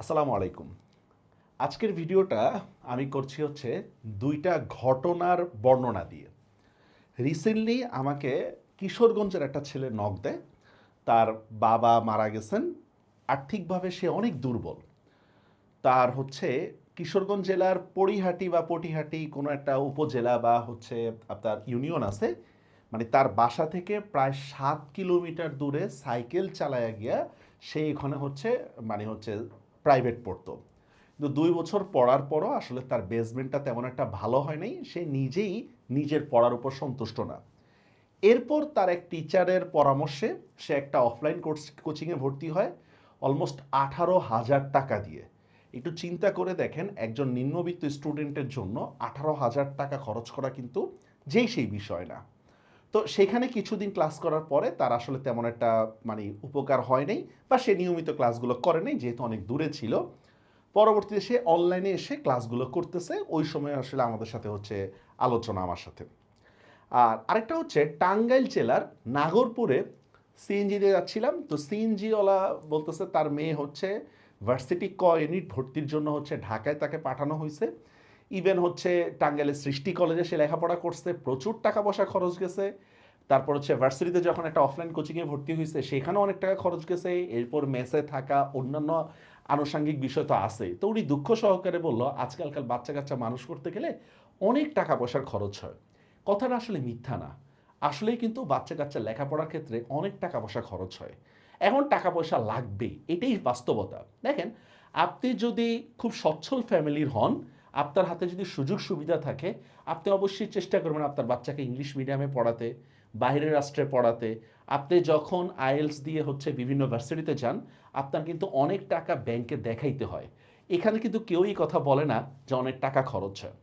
আসসালামু আলাইকুম। আজকের ভিডিওটা আমি করছি হচ্ছে দুইটা ঘটনার বর্ণনা দিয়ে। রিসেন্টলি আমাকে কিশোরগঞ্জের একটা ছেলে নক দেয়। তার বাবা মারা গেছেন। আর্থিকভাবে সে অনেক দুর্বল। তার হচ্ছে কিশোরগঞ্জ জেলার পরিহাটি বা পটিহাটি কোনো একটা উপজেলা বা হচ্ছে আপনার ইউনিয়ন আছে। মানে তার বাসা থেকে প্রায় সাত কিলোমিটার দূরে সাইকেল চালায়া গিয়া সে এখানে হচ্ছে মানে হচ্ছে প্রাইভেট পড়তো। কিন্তু দুই বছর পড়ার পরও আসলে তার বেসমেন্টটা তেমন একটা ভালো হয় নাই সে নিজেই নিজের পড়ার উপর সন্তুষ্ট না। এরপর তার এক টিচারের পরামর্শে সে একটা অফলাইন কোর্স কোচিংয়ে ভর্তি হয় অলমোস্ট আঠারো হাজার টাকা দিয়ে। একটু চিন্তা করে দেখেন, একজন নিম্নবিত্ত স্টুডেন্টের জন্য আঠারো হাজার টাকা খরচ করা কিন্তু যেই সেই বিষয় না। তো সেখানে কিছুদিন ক্লাস করার পরে তার আসলে তেমন একটা মানে উপকার হয় নাই বা সে নিয়মিত ক্লাসগুলো করে নাই, যেহেতু অনেক দূরে ছিল। পরবর্তীতে সে অনলাইনে এসে ক্লাসগুলো করতেছে। ওই সময় আসলে আমাদের সাথে হচ্ছে আলোচনা আমার সাথে। আর আরেকটা হচ্ছে টাঙ্গাইল জেলার নাগরপুরে সিএনজি দিয়ে যাচ্ছিলাম। তো সিএনজিওয়ালা বলতেছে তার মেয়ে হচ্ছে ভার্সিটি ক ইউনিট ভর্তির জন্য হচ্ছে ঢাকায় তাকে পাঠানো হয়েছে। ইভেন হচ্ছে টাঙ্গাইলের সৃষ্টি কলেজে সে লেখাপড়া করছে, প্রচুর টাকা পয়সা খরচ গেছে। তারপর হচ্ছে ভার্সিটিতে যখন একটা অফলাইন কোচিংয়ে ভর্তি হয়েছে, সেখানেও অনেক টাকা খরচ গেছে। এরপর মেসে থাকা, অন্যান্য আনুষঙ্গিক বিষয় তো আছেই তো উনি দুঃখ সহকারে বলল আজকালকাল বাচ্চা কাচ্চা মানুষ করতে গেলে অনেক টাকা পয়সার খরচ হয়। কথাটা আসলে মিথ্যা না। আসলেই কিন্তু বাচ্চা কাচ্চা লেখাপড়ার ক্ষেত্রে অনেক টাকা পয়সা খরচ হয়। এখন টাকা পয়সা লাগবে এটাই বাস্তবতা। দেখেন, আপনি যদি খুব সচ্ছল ফ্যামিলির হন আপনার হাতে যদি সুযোগ সুবিধা থাকে, আপনি অবশ্যই চেষ্টা করবেন আপনার বাচ্চাকে ইংলিশ মিডিয়ামে পড়াতে বাইরের রাষ্ট্রে পড়াতে। আপনি যখন আইএলস দিয়ে হচ্ছে বিভিন্ন ভার্সিটিতে যান, আপনার কিন্তু অনেক টাকা ব্যাংকে দেখাইতে হয়। এখানে কিন্তু কেউই কথা বলে না যে অনেক টাকা খরচ হয়।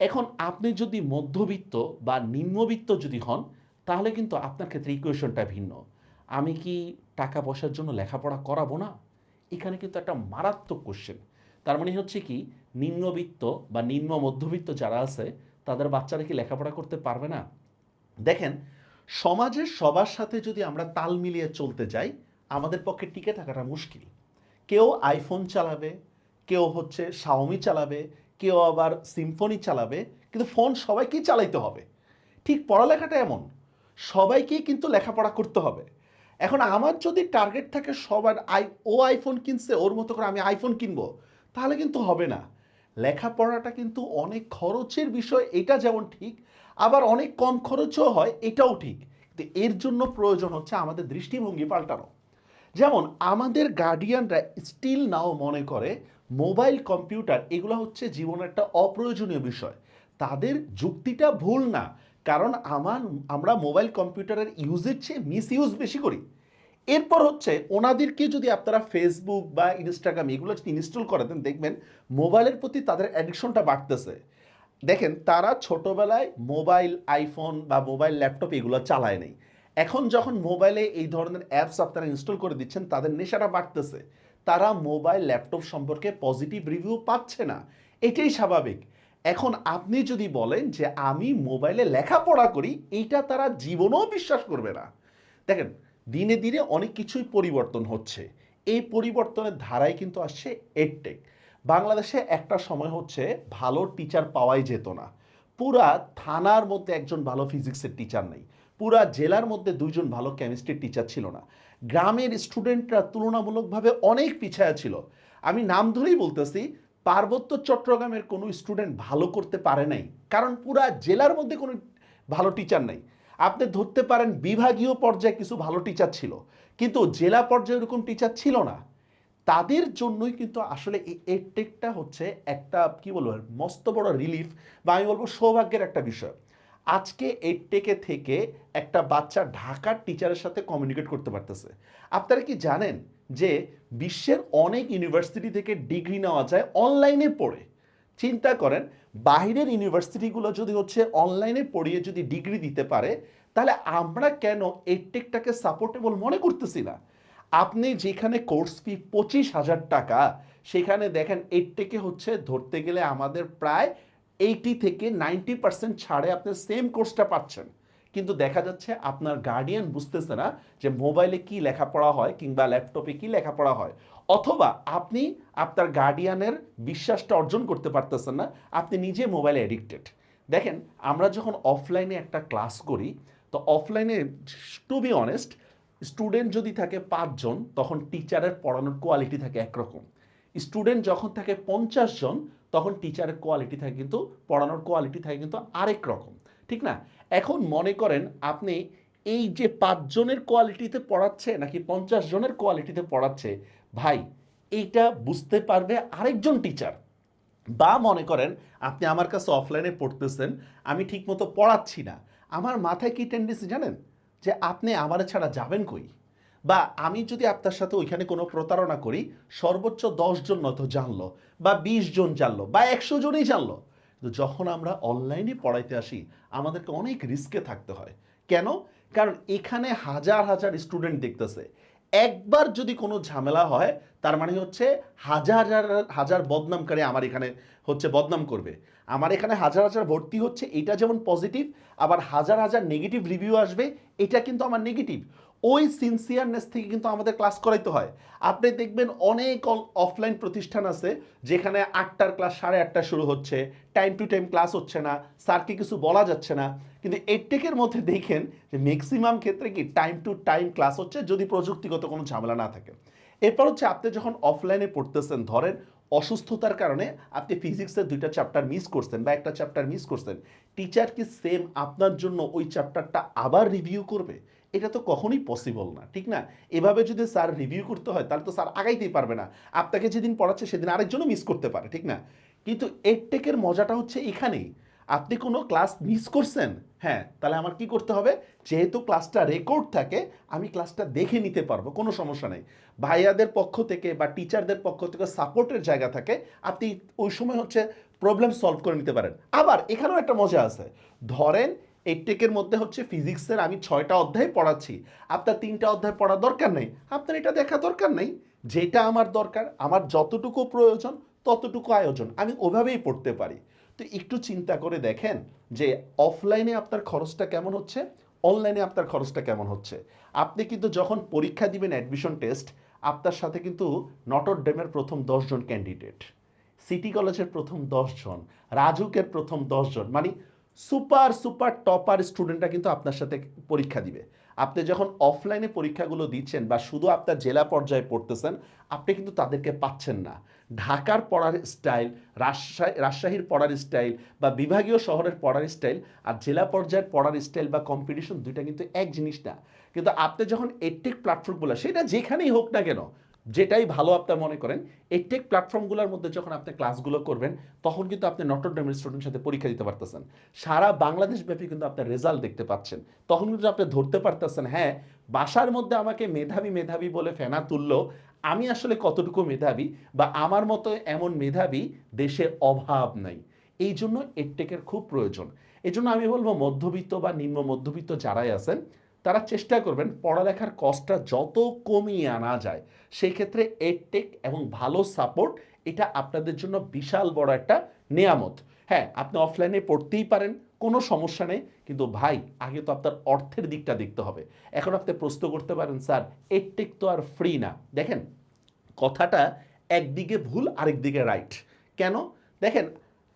এখন আপনি যদি মধ্যবিত্ত বা নিম্নবিত্ত যদি হন, তাহলে কিন্তু আপনার ক্ষেত্রে ইকুয়েশনটা ভিন্ন। আমি কি টাকা পয়সার জন্য লেখাপড়া করাবো না? এখানে কিন্তু একটা মারাত্মক কোশ্চেন তার মানে হচ্ছে কি নিম্নবিত্ত বা নিম্ন মধ্যবিত্ত যারা আছে, তাদের বাচ্চারা কি লেখাপড়া করতে পারবে না? দেখেন, সমাজের সবার সাথে যদি আমরা তাল মিলিয়ে চলতে যাই, আমাদের পক্ষে টিকে থাকাটা মুশকিল। কেউ আইফোন চালাবে, কেউ হচ্ছে শাওমি চালাবে, কেউ আবার সিম্ফনি চালাবে, কিন্তু ফোন সবাইকেই চালাইতে হবে। ঠিক পড়ালেখাটা এমন, সবাইকেই কিন্তু লেখাপড়া করতে হবে। এখন আমার যদি টার্গেট থাকে সবার আই, ও আইফোন কিনছে, ওর মতো করে আমি আইফোন কিনবো, তাহলে কিন্তু হবে না। লেখাপড়াটা কিন্তু অনেক খরচের বিষয়, এটা যেমন ঠিক, আবার অনেক কম খরচও হয়, এটাও ঠিক। কিন্তু এর জন্য প্রয়োজন হচ্ছে আমাদের দৃষ্টিভঙ্গি পাল্টানো। যেমন আমাদের গার্ডিয়ানরা স্টিল নাও মনে করে মোবাইল কম্পিউটার এগুলো হচ্ছে জীবনের একটা অপ্রয়োজনীয় বিষয়। তাদের যুক্তিটা ভুল না, কারণ আমার, আমরা মোবাইল কম্পিউটারের ইউজের চেয়ে মিস ইউজ বেশি করি। এরপর হচ্ছে ওনাদেরকে যদি আপনারা ফেসবুক বা ইনস্টাগ্রাম এগুলো যদি ইনস্টল করে দেন, দেখবেন মোবাইলের প্রতি তাদের অ্যাডিকশনটা বাড়তেছে। দেখেন, তারা ছোটবেলায় মোবাইল আইফোন বা মোবাইল ল্যাপটপ এগুলো চালায় নেই। এখন যখন মোবাইলে এই ধরনের অ্যাপস আপনারা ইনস্টল করে দিচ্ছেন, তাদের নেশাটা বাড়তেছে। তারা মোবাইল ল্যাপটপ সম্পর্কে পজিটিভ রিভিউ পাচ্ছে না। এটাই স্বাভাবিক। এখন আপনি যদি বলেন যে, আমি মোবাইলে লেখাপড়া করি, এইটা তারা জীবনেও বিশ্বাস করবে না। দেখেন দিনে দিনে অনেক কিছুই পরিবর্তন হচ্ছে। এই পরিবর্তনের ধারায় কিন্তু আসছে এডটেক বাংলাদেশে একটা সময় হচ্ছে ভালো টিচার পাওয়াই যেত না। পুরা থানার মধ্যে একজন ভালো ফিজিক্সের টিচার নেই। পুরা জেলার মধ্যে দুইজন ভালো কেমিস্ট্রির টিচার ছিল না। গ্রামের স্টুডেন্টরা তুলনামূলকভাবে অনেক পিছায়া ছিল। আমি নাম ধরেই বলতেছি, পার্বত্য চট্টগ্রামের কোনো স্টুডেন্ট ভালো করতে পারে নাই। কারণ পুরা জেলার মধ্যে কোনো ভালো টিচার নেই। আপনি ধরতে পারেন বিভাগীয় পর্যায়ে কিছু ভালো টিচার ছিল, কিন্তু জেলা পর্যায়ে এরকম টিচার ছিল না। তাদের জন্যই কিন্তু আসলে এই এডটেকটা হচ্ছে একটা, কি বলব, মস্ত বড় রিলিফ বা আমি বলব সৌভাগ্যের একটা বিষয়। আজকে এডটেকে থেকে একটা বাচ্চা ঢাকার টিচারের সাথে কমিউনিকেট করতে পারতেছে। আপনারা কি জানেন যে বিশ্বের অনেক ইউনিভার্সিটি থেকে ডিগ্রি নেওয়া যায় অনলাইনে পড়ে? চিন্তা করেন বাইরের ইউনিভার্সিটিগুলো যদি হচ্ছে অনলাইনে পড়িয়ে যদি ডিগ্রি দিতে পারে, তাহলে আমরা কেন এডটেকটাকে সাপোর্টেবল মনে করতেছি না? আপনি যেখানে কোর্স ফি পঁচিশ হাজার টাকা, সেখানে দেখেন এডটেকে হচ্ছে ধরতে গেলে আমাদের প্রায় এইটি থেকে নাইনটি পার্সেন্ট ছাড়ে আপনি সেম কোর্সটা পাচ্ছেন। কিন্তু দেখা যাচ্ছে আপনার গার্ডিয়ান বুঝতেছে না যে মোবাইলে কি লেখাপড়া হয় কিংবা ল্যাপটপে কি লেখাপড়া হয়। অথবা আপনি আপনার গার্ডিয়ানের বিশ্বাসটা অর্জন করতে পারতেছেন না, আপনি নিজে মোবাইলে অ্যাডিক্টেড দেখেন, আমরা যখন অফলাইনে একটা ক্লাস করি, তো অফলাইনে টু বি অনেস্ট স্টুডেন্ট যদি থাকে পাঁচজন, তখন টিচারের পড়ানোর কোয়ালিটি থাকে একরকম। স্টুডেন্ট যখন থাকে পঞ্চাশ জন তখন টিচারের কোয়ালিটি থাকে কিন্তু, পড়ানোর কোয়ালিটি থাকে কিন্তু আরেক রকম। ঠিক না? এখন মনে করেন আপনি এই যে পাঁচজনের কোয়ালিটিতে পড়াচ্ছে, নাকি পঞ্চাশ জনের কোয়ালিটিতে পড়াচ্ছে ভাই, এইটা বুঝতে পারবে আরেকজন টিচার বা মনে করেন, আপনি আমার কাছে অফলাইনে পড়তেছেন, আমি ঠিকমতো পড়াচ্ছি না। আমার মাথায় কি টেন্ডেন্সি জানেন? যে আপনি আমার ছাড়া যাবেন কই? বা আমি যদি আপনার সাথে ওইখানে কোনো প্রতারণা করি, সর্বোচ্চ জন নয়তো জানলো, বা বিশ জন জানলো, বা একশো জনই জানলো। কিন্তু যখন আমরা অনলাইনে পড়াইতে আসি, আমাদেরকে অনেক রিস্কে থাকতে হয়। কেন? কারণ এখানে হাজার হাজার স্টুডেন্ট দেখতেছে। একবার যদি কোনো ঝামেলা হয়, তার মানে হচ্ছে হাজার হাজার বদনামকারী আমার এখানে হচ্ছে বদনাম করবে। আমার এখানে হাজার হাজার ভর্তি হচ্ছে, এটা যেমন পজিটিভ আবার হাজার হাজার নেগেটিভ রিভিউ আসবে, এটা কিন্তু আমার নেগেটিভ ওই সিনসিয়ারনেস থেকে কিন্তু আমাদের ক্লাস করাইতে হয়। আপনি দেখবেন অনেক অফলাইন প্রতিষ্ঠান আছে, যেখানে আটটার ক্লাস সাড়ে আটটা শুরু হচ্ছে টাইম টু টাইম ক্লাস হচ্ছে না, স্যারকে কিছু বলা যাচ্ছে না। কিন্তু এডটেকের মধ্যে দেখেন যে ম্যাক্সিমাম ক্ষেত্রে কি টাইম টু টাইম ক্লাস হচ্ছে যদি প্রযুক্তিগত কোনো ঝামেলা না থাকে। এরপর হচ্ছে আপনি যখন অফলাইনে পড়তেছেন, ধরেন অসুস্থতার কারণে আপনি ফিজিক্সের দুইটা চ্যাপ্টার মিস করছেন বা একটা চ্যাপ্টার মিস করছেন টিচার কি সেম আপনার জন্য ওই চ্যাপ্টারটা আবার রিভিউ করবে? এটা তো কখনোই পসিবল না, ঠিক না? এভাবে যদি স্যার রিভিউ করতে হয়, তাহলে তো স্যার আগাইতেই পারবে না। আপনাকে যেদিন পড়াচ্ছে সেদিন আরেকজনও মিস করতে পারে, ঠিক না? কিন্তু এডটেকের মজাটা হচ্ছে এখানেই। আপনি কোনো ক্লাস মিস করছেন হ্যাঁ তাহলে আমার কি করতে হবে? যেহেতু ক্লাসটা রেকর্ড থাকে, আমি ক্লাসটা দেখে নিতে পারব, কোনো সমস্যা নেই। ভাইয়াদের পক্ষ থেকে বা টিচারদের পক্ষ থেকে সাপোর্টের জায়গা থাকে, আপনি ওই সময় হচ্ছে প্রবলেম সলভ করে নিতে পারেন। আবার এখানেও একটা মজা আছে। ধরেন এডটেকের মধ্যে হচ্ছে ফিজিক্সের আমি ছয়টা অধ্যায় পড়াচ্ছি। আপনার তিনটা অধ্যায় পড়ার দরকার নেই। আপনার এটা দেখা দরকার নেই। যেটা আমার দরকার, আমার যতটুকু প্রয়োজন, ততটুকু আয়োজন। আমি ওভাবেই পড়তে পারি। তো একটু চিন্তা করে দেখেন যে অফলাইনে আপনার খরচটা কেমন হচ্ছে? অনলাইনে আপনার খরচটা কেমন হচ্ছে? আপনি কিন্তু যখন পরীক্ষা দিবেন অ্যাডমিশন টেস্ট আপনার সাথে কিন্তু নটর ডেমের প্রথম দশজন ক্যান্ডিডেট সিটি কলেজের প্রথম দশজন রাজুকের প্রথম দশজন মানে সুপার সুপার টপার স্টুডেন্টরা কিন্তু আপনার সাথে পরীক্ষা দিবে। আপনি যখন অফলাইনে পরীক্ষাগুলো দিচ্ছেন বা শুধু আপনার জেলা পর্যায়ে পড়তেছেন, আপনি কিন্তু তাদেরকে পাচ্ছেন না। ঢাকার পড়ার স্টাইল, রাজশাহী, রাজশাহীর পড়ার স্টাইল বা বিভাগীয় শহরের পড়ার স্টাইল আর জেলা পর্যায়ের পড়ার স্টাইল বা কম্পিটিশন দুইটা কিন্তু এক জিনিস না। কিন্তু আপনি যখন এটেক প্ল্যাটফর্মগুলো সেটা যেখানেই হোক না কেন যেটাই ভালো আপনার মনে করেন, এই টেক প্ল্যাটফর্মগুলোর মধ্যে যখন আপনি ক্লাসগুলো করবেন, তখন কিন্তু আপনি নটর ডেমের স্টুডেন্টের সাথে পরীক্ষা দিতে পারতেছেন। সারা বাংলাদেশ ব্যাপী কিন্তু আপনার রেজাল্ট দেখতে পাচ্ছেন। তখন কিন্তু আপনি ধরতে পারতেছেন হ্যাঁ বাসার মধ্যে আমাকে মেধাবী মেধাবী বলে ফেনা তুললো, আমি আসলে কতটুকু মেধাবী বা আমার মতো এমন মেধাবী দেশে অভাব নাই। এই জন্য এডটেকের খুব প্রয়োজন। এই জন্য আমি বলব মধ্যবিত্ত বা নিম্ন মধ্যবিত্ত যারাই আছেন তারা চেষ্টা করবেন পড়ালেখার কষ্টটা যত কমিয়ে আনা যায়, সেই ক্ষেত্রে এডটেক এবং ভালো সাপোর্ট এটা আপনাদের জন্য বিশাল বড় একটা নেয়ামত। হ্যাঁ আপনি অফলাইনে পড়তেই পারেন, কোনো সমস্যা নেই, কিন্তু ভাই, আগে তো আপনার অর্থের দিকটা দেখতে হবে। এখন আপনি প্রশ্ন করতে পারেন, স্যার এডটেক তো আর ফ্রি না। দেখেন, কথাটা একদিকে ভুল, আরেকদিকে রাইট কেন? দেখেন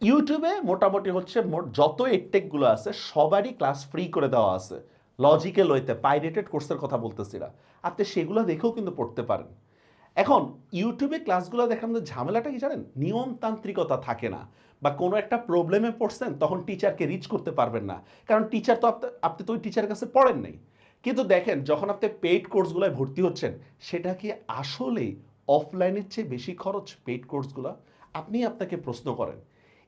ইউটিউবে মোটামুটি হচ্ছে মোট যত এডটেকগুলো আছে, সবারই ক্লাস ফ্রি করে দেওয়া আছে। লজিক্যাল ওয়েতে পাইরেটেড কোর্সের কথা বলতেছি না আপনি সেগুলো দেখেও কিন্তু পড়তে পারেন। এখন ইউটিউবে ক্লাসগুলো দেখার মধ্যে ঝামেলাটা কি জানেন? নিয়মতান্ত্রিকতা থাকে না। বা কোনো একটা প্রবলেমে পড়ছেন, তখন টিচারকে রিচ করতে পারবেন না। কারণ টিচার তো আপনি তো ওই টিচারের কাছে পড়েন নাই। কিন্তু দেখেন, যখন আপনি পেইড কোর্সগুলোয় ভর্তি হচ্ছেন, সেটা কি আসলে অফলাইনের চেয়ে বেশি খরচ পেইড কোর্সগুলো আপনি আপনাকে প্রশ্ন করেন।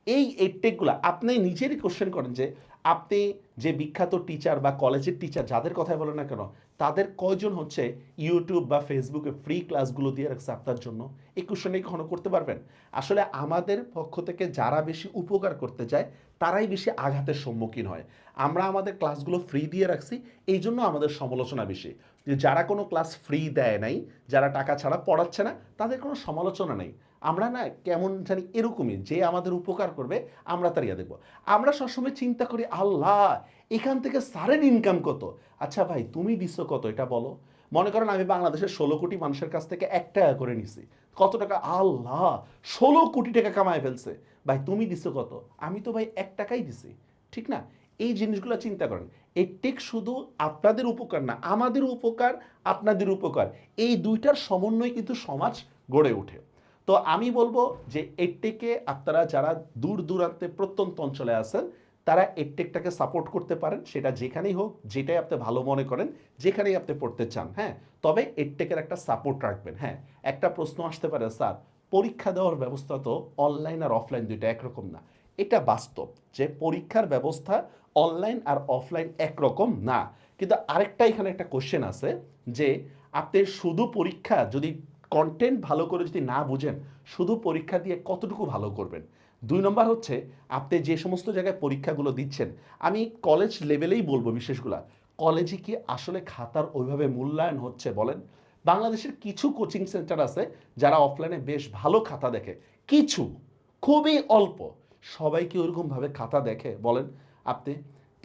এই এডটেকগুলো আপনি নিজেরই কোশ্চেন করেন যে আপনি যে বিখ্যাত টিচার বা কলেজের টিচার যাদের কথাই বলেন না কেন, তাদের কয়জন হচ্ছে ইউটিউব বা ফেসবুকে ফ্রি ক্লাসগুলো দিয়ে রাখছে আপনার জন্য? এই কোশ্চেনে কখনো করতে পারবেন? আসলে আমাদের পক্ষ থেকে যারা বেশি উপকার করতে চায়, তারাই বেশি আঘাতের সম্মুখীন হয়। আমরা আমাদের ক্লাসগুলো ফ্রি দিয়ে রাখছি, এই জন্য আমাদের সমালোচনা বেশি। যারা কোনো ক্লাস ফ্রি দেয় নাই, যারা টাকা ছাড়া পড়াচ্ছে না, তাদের কোনো সমালোচনা নেই। আমরা না কেমন জানি এরকমই, যে আমাদের উপকার করবে, আমরা তার ইয়া দেবো আমরা সবসময় চিন্তা করি, আল্লাহ, এখান থেকে সারের ইনকাম কত? আচ্ছা ভাই, তুমি দিচ্ছ কত? এটা বলো। মনে করেন আমি বাংলাদেশের ষোলো কোটি মানুষের কাছ থেকে এক টাকা করে নিছি। কত টাকা? আল্লাহ, ষোলো কোটি টাকা কামায় ফেলছে। ভাই, তুমি দিছো কত? আমি তো ভাই এক টাকাই দিছি। ঠিক না? এই জিনিসগুলো চিন্তা করেন। এই টেক শুধু আপনাদের উপকার না, আমাদের উপকার, আপনাদের উপকার। এই দুইটার সমন্বয় কিন্তু সমাজ গড়ে ওঠে। তো আমি বলব যে এডটেকে আপনারা যারা দূর দূরান্তে প্রত্যন্ত অঞ্চলে আছেন, তারা এডটেকটাকে সাপোর্ট করতে পারেন, সেটা যেখানেই হোক, যেটাই আপনি ভালো মনে করেন, যেখানেই আপনি পড়তে চান হ্যাঁ? তবে এডটেকের একটা সাপোর্ট রাখবেন হ্যাঁ? একটা প্রশ্ন আসতে পারে, স্যার, পরীক্ষা দেওয়ার ব্যবস্থা তো অনলাইন আর অফলাইন দুইটা একরকম না। এটা বাস্তব যে পরীক্ষার ব্যবস্থা অনলাইন আর অফলাইন একরকম না। কিন্তু আরেকটা এখানে একটা কোশ্চেন আছে যে, আপনি শুধু পরীক্ষা যদি কন্টেন্ট ভালো করে যদি না বুঝেন, শুধু পরীক্ষা দিয়ে কতটুকু ভালো করবেন? দুই নম্বর হচ্ছে, আপনি যে সমস্ত জায়গায় পরীক্ষাগুলো দিচ্ছেন, আমি কলেজ লেভেলেই বলব বিশেষগুলা। কলেজে কি আসলে খাতার ওইভাবে মূল্যায়ন হচ্ছে বলেন? বাংলাদেশের কিছু কোচিং সেন্টার আছে, যারা অফলাইনে বেশ ভালো খাতা দেখে। কিছু, খুবই অল্প, সবাই কি ওরকমভাবে খাতা দেখে বলেন? আপনি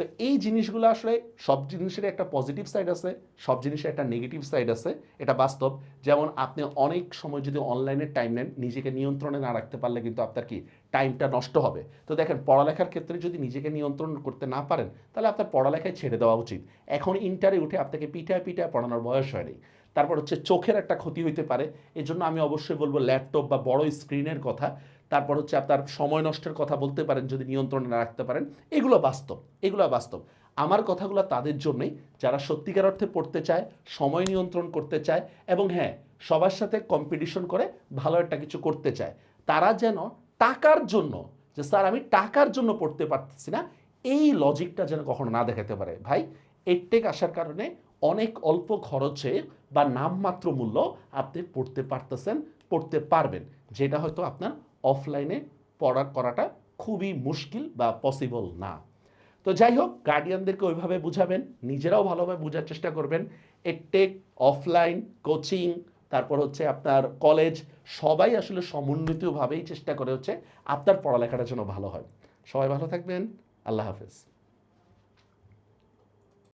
তো এই জিনিসগুলো আসলে সব জিনিসের একটা পজিটিভ সাইড আছে, সব জিনিসের একটা নেগেটিভ সাইড আছে। এটা বাস্তব। যেমন আপনি অনেক সময় যদি অনলাইনে টাইম নেন, নিজেকে নিয়ন্ত্রণে না রাখতে পারলে কিন্তু আপনার কি? টাইমটা নষ্ট হবে। তো দেখেন, পড়ালেখার ক্ষেত্রে যদি নিজেকে নিয়ন্ত্রণ করতে না পারেন, তাহলে আপনার পড়ালেখায় ছেড়ে দেওয়া উচিত। এখন ইন্টারে উঠে আপনাকে পিঠায় পিঠায় পড়ানোর বয়স হয়নি তারপর হচ্ছে চোখের একটা ক্ষতি হইতে পারে। এই জন্য আমি অবশ্যই বলব ল্যাপটপ বা বড় স্ক্রিনের কথা। তারপর হচ্ছে আপনার সময় নষ্টের কথা বলতে পারেন, যদি নিয়ন্ত্রণে না রাখতে পারেন। এগুলো বাস্তব এগুলো বাস্তব। আমার কথাগুলো তাদের জন্যই, যারা সত্যিকার অর্থে পড়তে চায়, সময় নিয়ন্ত্রণ করতে চায়, এবং হ্যাঁ সবার সাথে কম্পিটিশন করে ভালো একটা কিছু করতে চায়, তারা যেন টাকার জন্য, যে স্যার আমি টাকার জন্য পড়তে পারতেছি না, এই লজিকটা যেন কখনো না দেখাতে পারে। ভাই, এডটেক আসার কারণে অনেক অল্প খরচে বা নামমাত্র মূল্য আপনি পড়তে পারতেছেন, পড়তে পারবেন, যেটা হয়তো আপনার অফলাইনে পড়া, করাটা খুবই মুশকিল বা পসিবল না। তো যাই হোক গার্ডিয়ানদেরকে ওইভাবে বুঝাবেন, নিজেরাও ভালোভাবে বোঝার চেষ্টা করবেন। এডটেক অফলাইন কোচিং তারপর হচ্ছে আপনার কলেজ সবাই আসলে সমন্বিতভাবেই চেষ্টা করে হচ্ছে আপনার পড়ালেখাটা যেন ভালো হয়। সবাই ভালো থাকবেন, আল্লাহ হাফেজ।